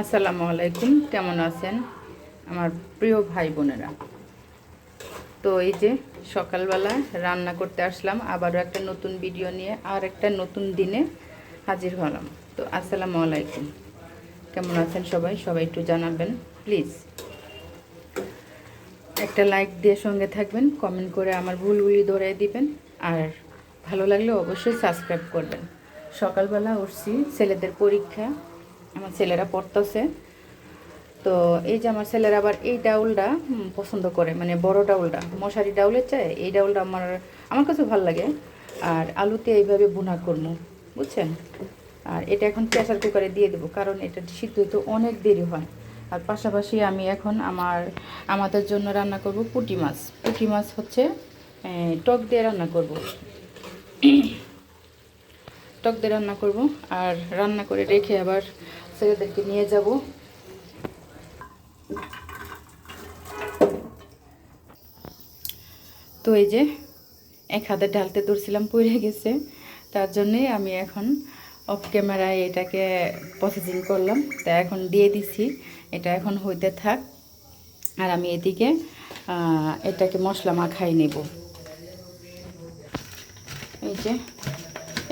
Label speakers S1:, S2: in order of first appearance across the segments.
S1: আসসালামু আলাইকুম, কেমন আছেন আমার প্রিয় ভাই বোনেরা? তো এই যে সকালবেলা রান্না করতে আসলাম, আবারও একটা নতুন ভিডিও নিয়ে আর একটা নতুন দিনে হাজির হলাম। তো আসসালামু আলাইকুম, কেমন আছেন সবাই? সবাই একটু জানাবেন, প্লিজ। একটা লাইক দিয়ে সঙ্গে থাকবেন, কমেন্ট করে আমার ভুলগুলি ধরে দিবেন, আর ভালো লাগলে অবশ্যই সাবস্ক্রাইব করবেন। সকালবেলা উঠছি, ছেলেদের পরীক্ষা আমার ছেলেরা পড়তেছে। তো এই যে আমার ছেলেরা আবার এই ডাউলটা পছন্দ করে মানে বড় ডাউলটা। মশারি ডাউলের চায় এই ডাউলটা আমার আমার কাছে ভালো লাগে। আর আলুতে এইভাবে বোনা করব, বুঝছেন? আর এটা এখন প্রেসার কুকারে দিয়ে দেবো, কারণ এটা সিদ্ধ তো অনেক দেরি হয়। আর পাশাপাশি আমি এখন আমার, আমাদের জন্য রান্না করব পুঁটি মাছ। পুঁটি মাছ হচ্ছে টক দিয়ে রান্না করব। টক দিয়ে রান্না করব। আর রান্না করে রেখে আবার ছেলেদেরকে নিয়ে যাব। তো এই যে এক হাতে ঢালতে ধরছিলাম, পড়ে গেছে। তার জন্যে আমি এখন অফ ক্যামেরায় এটাকে প্রসেসিং করলাম। তা এখন দিয়ে দিছি, এটা এখন হইতে থাক। আর আমি এদিকে এটাকে মশলা মাখাই নেব। এই যে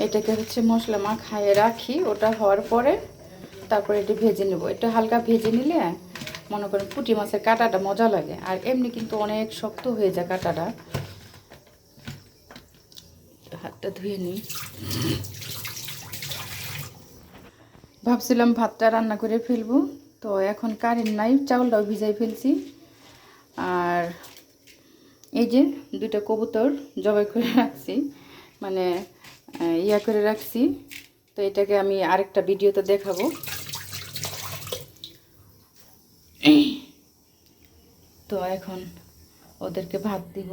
S1: এটাকে হচ্ছে মশলা মাখায়ে রাখি, ওটা হওয়ার পরে তারপরে এটা ভেজে নেব। এটা হালকা ভেজে নিলে মনে করেন পুঁটি মাছের কাঁটাটা মজা লাগে। আর এমনি কিন্তু অনেক শক্ত হয়ে যায় কাঁটাটা। হাতটা ধুয়ে নিই। ভাবছিলাম ভাতটা রান্না করে ফেলব। তো এখন কারেন্ট নাই, চাউলটাও ভিজাই ফেলছি। আর এই যে দুইটা কবুতর জবাই করে রাখছি। মানে ইয়া করে রাখছি। তো এটাকে আমি আরেকটা ভিডিওতে দেখাবো। তো এখন ওদেরকে ভাত দিব।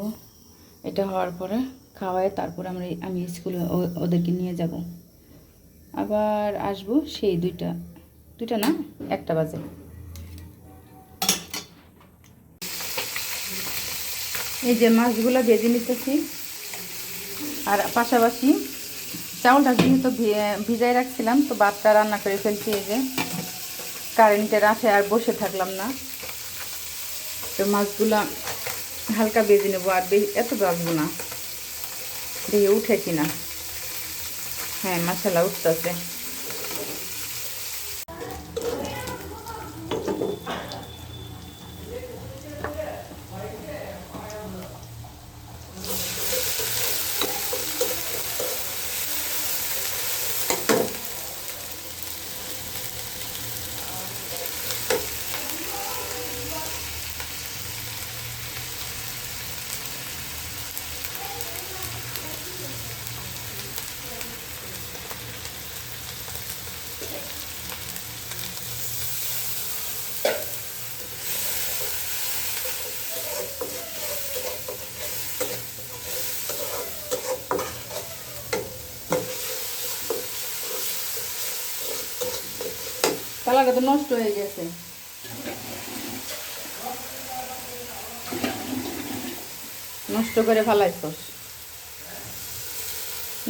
S1: এটা হওয়ার পরে খাওয়ায় তারপর আমরা আমি স্কুলে ওদেরকে নিয়ে যাব। আবার আসব সেই দুইটা দুইটা না? একটা বাজে। এই যে মাছগুলো ভেজে নিতেছি। আর পাশাপাশি চাউলটা যেহেতু ভিজাই রাখছিলাম, তো ভাতটা রান্না করে ফেলছি এই যে। কারেন্টের আছে আর বসে থাকলাম না। তো মাছগুলো হালকা বেজে নেব আর এত বাজবো না। দিয়ে উঠে কিনা হ্যাঁ মশলা উঠতেছে। কালারটা তো নষ্ট হয়ে গেছে। নষ্ট করে ফেলাইছস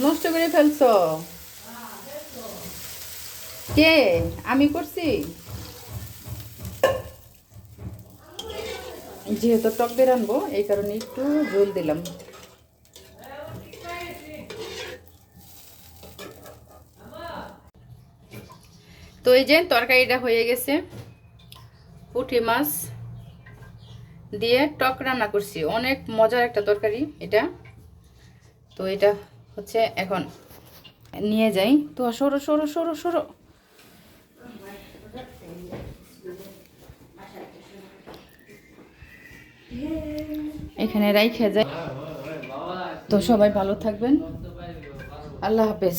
S1: নষ্ট করে ফেলছ? কে? আমি করছি? যেহেতু টক দিয়ে রানবো, এই কারণে একটু জল দিলাম। তো এই যে তরকারিটা হয়ে গেছে। পুঁটি মাছ দিয়ে টক রান্না করছি। অনেক মজার একটা তরকারি এটা। তো এটা হচ্ছে এখন নিয়ে যাই। তো সরো সরো সরো সরো। এখানে রাইখে যায়। তো সবাই ভালো থাকবেন। আল্লাহ হাফেজ।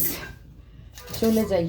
S1: চলে যাই।